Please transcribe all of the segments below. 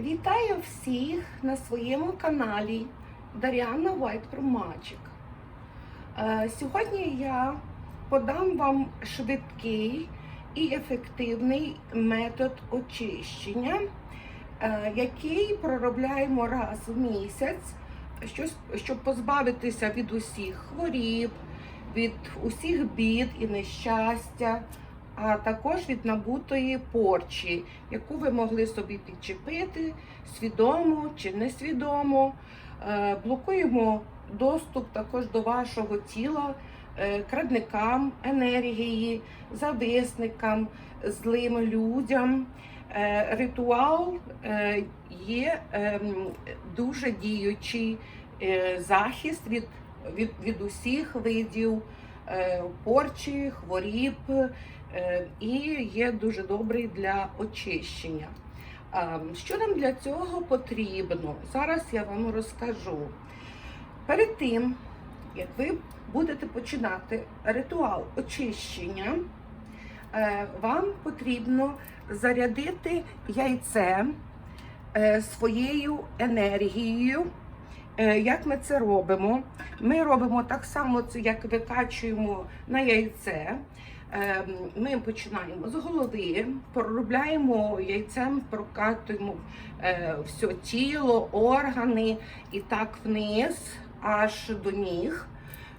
Вітаю всіх на своєму каналі Дар'яна White Pro Magic. Сьогодні я подам вам швидкий і ефективний метод очищення, е, який проробляємо раз в місяць, щоб позбавитися від усіх хворіб, від усіх бід і нещастя, а також від набутої порчі, яку ви могли собі підчепити свідомо чи несвідомо. Е, Блокуємо доступ також до вашого тіла е, крадникам енергії, зависникам, злим людям. Е, Ритуал є дуже діючий захист від, від, від усіх видів порчі, хворіб і є дуже добрий для очищення. Що нам для цього потрібно? Зараз я вам розкажу. Перед тим, як ви будете починати ритуал очищення, е, вам потрібно зарядити яйце е, своєю енергією. Е, Як ми це робимо? Ми робимо так само, як викачуємо на яйце. Е, Ми починаємо з голови, проробляємо яйцем, прокатуємо е, все тіло, органи і так вниз, аж до ніг.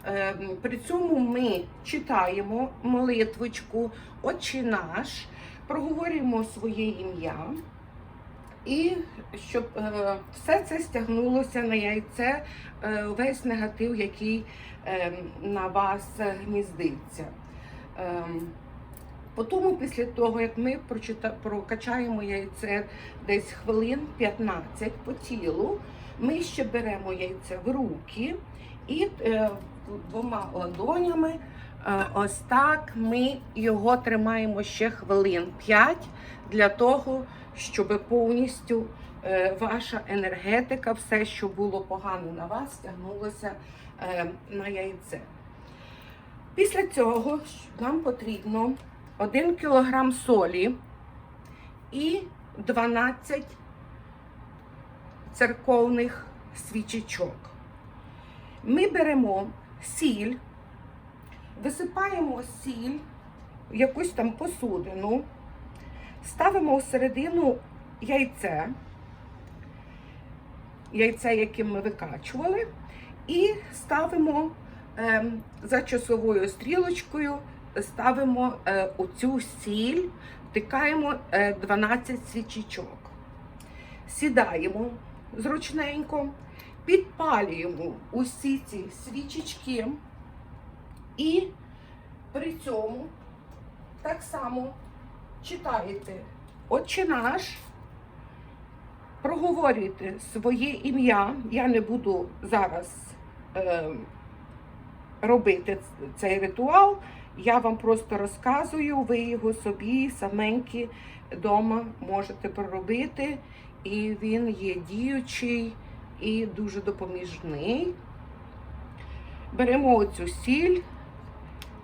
Е, При цьому ми читаємо молитвочку Отче наш, проговорюємо своє ім'я. І щоб е, все це стягнулося на яйце, е, весь негатив, який е, на вас гніздиться. Е, Потім, після того, як ми прокачаємо яйце десь хвилин 15 по тілу, ми ще беремо яйце в руки і е, двома ладонями е, ось так ми його тримаємо ще хвилин 5 для того, щоб повністю е, ваша енергетика, все, що було погано на вас, стягнулося е, на яйце. Після цього нам потрібно 1 кг солі і 12 церковних свічечок. Ми беремо сіль, висипаємо сіль в якусь там посудину, ставимо всередину яйце, яйце, яке ми викачували, і ставимо за часовою стрілочкою, ставимо е, оцю сіль, втикаємо е, 12 свічечок. Сідаємо зручненько, підпалюємо усі ці свічечки і при цьому так само читаєте Отче наш, проговорюйте своє ім'я. Я не буду зараз е, робити цей ритуал. Я вам просто розказую, ви його собі саменькі вдома можете проробити, і він є діючий і дуже допоміжний. Беремо оцю сіль,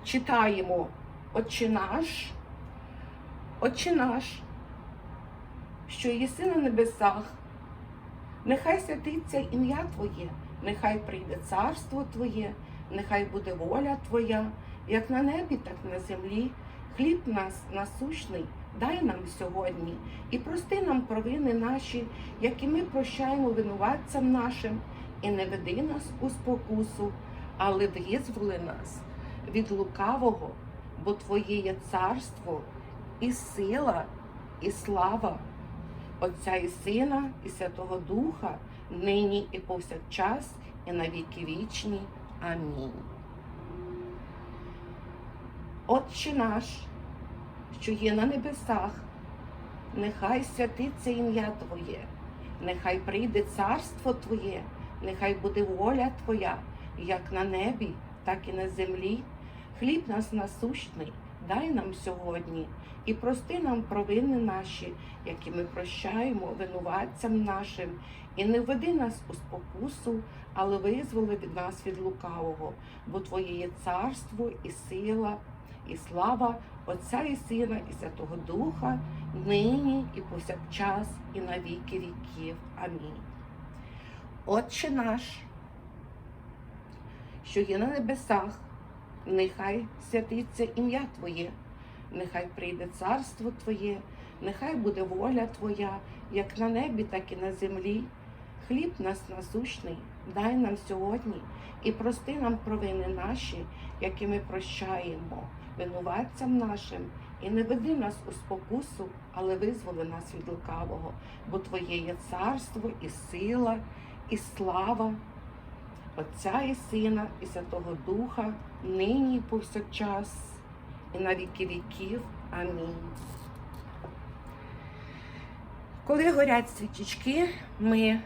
читаємо Отче наш, Отче наш, що єси на небесах, нехай святиться ім'я Твоє, нехай прийде царство Твоє, нехай буде воля Твоя, як на небі, так і на землі. Хліб нас насущний, дай нам сьогодні і прости нам провини наші, які ми прощаємо винуватцям нашим, і не веди нас у спокусу, але визволи нас від лукавого, бо Твоє є царство, і сила, і слава Отця і Сина, і Святого Духа, нині і повсякчас, і на віки вічні. Амінь. Отче наш, що є на небесах, нехай святиться ім'я Твоє, нехай прийде царство Твоє, нехай буде воля Твоя, як на небі, так і на землі. Хліб нас насущний, дай нам сьогодні і прости нам провини наші, які ми прощаємо винуватцям нашим, і не введи нас у спокусу, але визволи від нас від лукавого, бо Твоє є царство і сила, і слава Отця і Сина, і Святого Духа, нині і повсякчас, і на віки віків. Амінь. Отче наш, що є на небесах, нехай святиться ім'я Твоє, нехай прийде царство Твоє, нехай буде воля Твоя, як на небі, так і на землі. Хліб нас насущний, дай нам сьогодні і прости нам провини наші, які ми прощаємо винуватцям нашим, і не веди нас у спокусу, але визволи нас від лукавого, бо Твоє є царство і сила, і слава Отця і Сина, і Святого Духа, нині і повсякчас, і на віки віків. Амінь. Коли горять свічечки, ми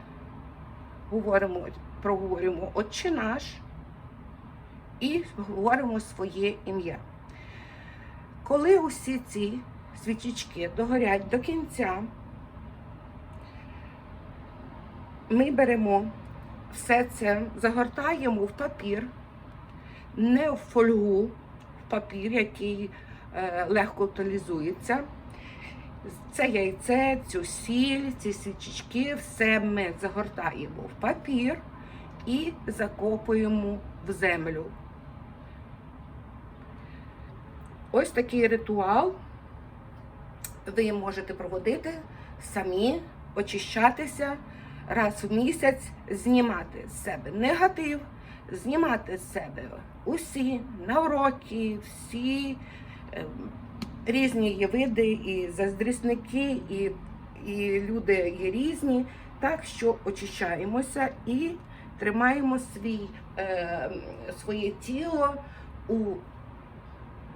говоримо, проговоримо Отче наш і говоримо своє ім'я. Коли усі ці свічечки догорять до кінця, ми беремо все це, загортаємо в папір, не в фольгу, в папір, який е, легко утилізується. Це яйце, цю сіль, ці свічечки, все ми загортаємо в папір і закопуємо в землю. Ось такий ритуал ви можете проводити самі, очищатися раз в місяць, знімати з себе негатив, знімати з себе усі навроки, всі. ем, різні є види, і заздрісники, і, і люди є різні. Так що очищаємося і тримаємо свій, е, своє тіло у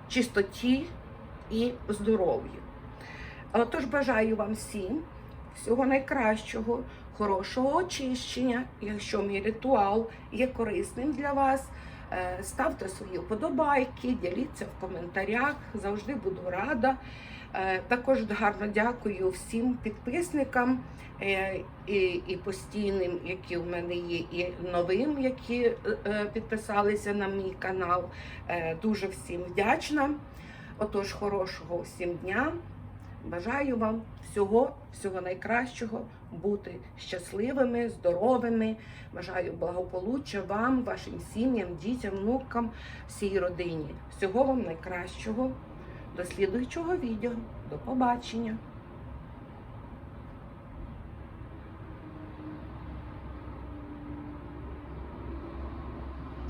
чистоті і здоров'ї. Отож, бажаю вам всім всього найкращого, хорошого очищення. Якщо мій ритуал є корисним для вас, е, ставте свої вподобайки, діліться в коментарях, завжди буду рада. Е, Також гарно дякую всім підписникам е, і, постійним, які в мене є, і новим, які підписалися на мій канал. Дуже всім вдячна. Отож, хорошого всім дня. Бажаю вам всього, всього найкращого, бути щасливими, здоровими. Бажаю благополуччя вам, вашим сім'ям, дітям, внукам, всій родині. Всього вам найкращого. До слідуючого відео. До побачення!